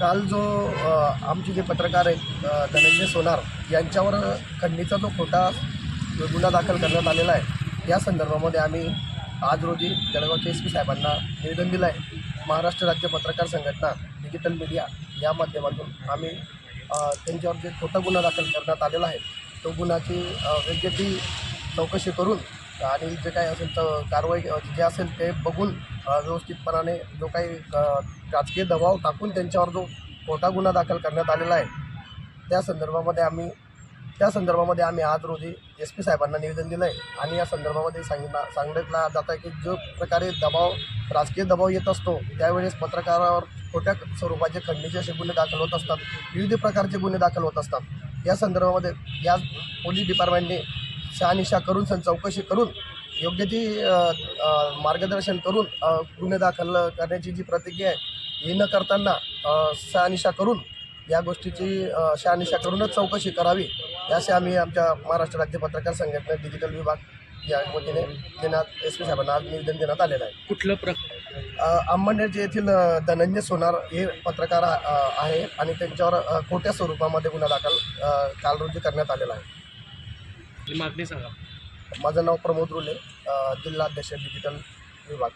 काल जो आमचे जे पत्रकार आहेत धनंजय सोनार यांच्यावर खंडणीचा जो खोटा गुन्हा दाखल करण्यात आलेला आहे या संदर्भामध्ये आम्ही आज रोजी जळगावच्या एस पी साहेबांना निवेदन दिलं आहे. महाराष्ट्र राज्य पत्रकार संघटना डिजिटल मीडिया या माध्यमातून आम्ही त्यांच्यावर जे खोटा गुन्हा दाखल करण्यात आलेला आहे तो गुन्ह्याची अ, योग्य ती चौकशी करून आणि जे काही असेल तर कारवाई जे असेल ते बघून व्यवस्थितपणाने जो काही राजकीय दबाव टाकून त्यांच्यावर जो खोटा गुन्हा दाखल करण्यात आलेला आहे त्या संदर्भामध्ये आम्ही त्या संदर्भामध्ये आम्ही आज रोजी एस पी साहेबांना निवेदन दिलं आहे आणि या संदर्भामध्ये सांगितलं सांगितलं जातं आहे की जो प्रकारे दबाव राजकीय दबाव येत असतो त्यावेळेस पत्रकारावर खोट्या स्वरूपाचे खंडणीचे असे गुन्हे दाखल होत असतात विविध प्रकारचे गुन्हे दाखल होत असतात. या संदर्भामध्ये या पोलीस डिपार्टमेंटने शहानिशा करून सन चौकशी करून योग्य ती मार्गदर्शन करून गुन्हे दाखल करण्याची जी प्रतिक्रिया आहे ही न करताना शहानिशा करून या गोष्टीची शहानिशा करूनच चौकशी करावी. असे आम्ही आमच्या महाराष्ट्र राज्य पत्रकार संघटना डिजिटल विभाग या वतीने देण्यात एस पी साहेबांना आज निवेदन देण्यात आलेलं आहे. कुठलं प्र? अ, अंबरनेरचे येथील धनंजय सोनार हे पत्रकार आहे आणि त्यांच्यावर खोट्या स्वरूपामध्ये गुन्हा दाखल काल रोजी करण्यात आलेला आहे. ही मागणी सांगा. माझं नाव प्रमोद रुले जिल्हा अध्यक्ष डिजिटल विभाग.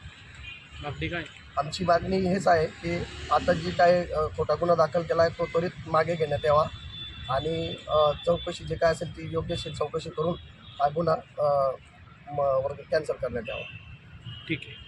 मागणी काय? आमची मागणी हेच आहे की आता जी काय खोटा गुन्हा दाखल केला आहे तो त्वरित मागे घेण्यात यावा आणि चौकशी जे काय असेल ती योग्यशीर चौकशी करून हा गुन्हा कॅन्सल करण्यात यावा. ठीक आहे.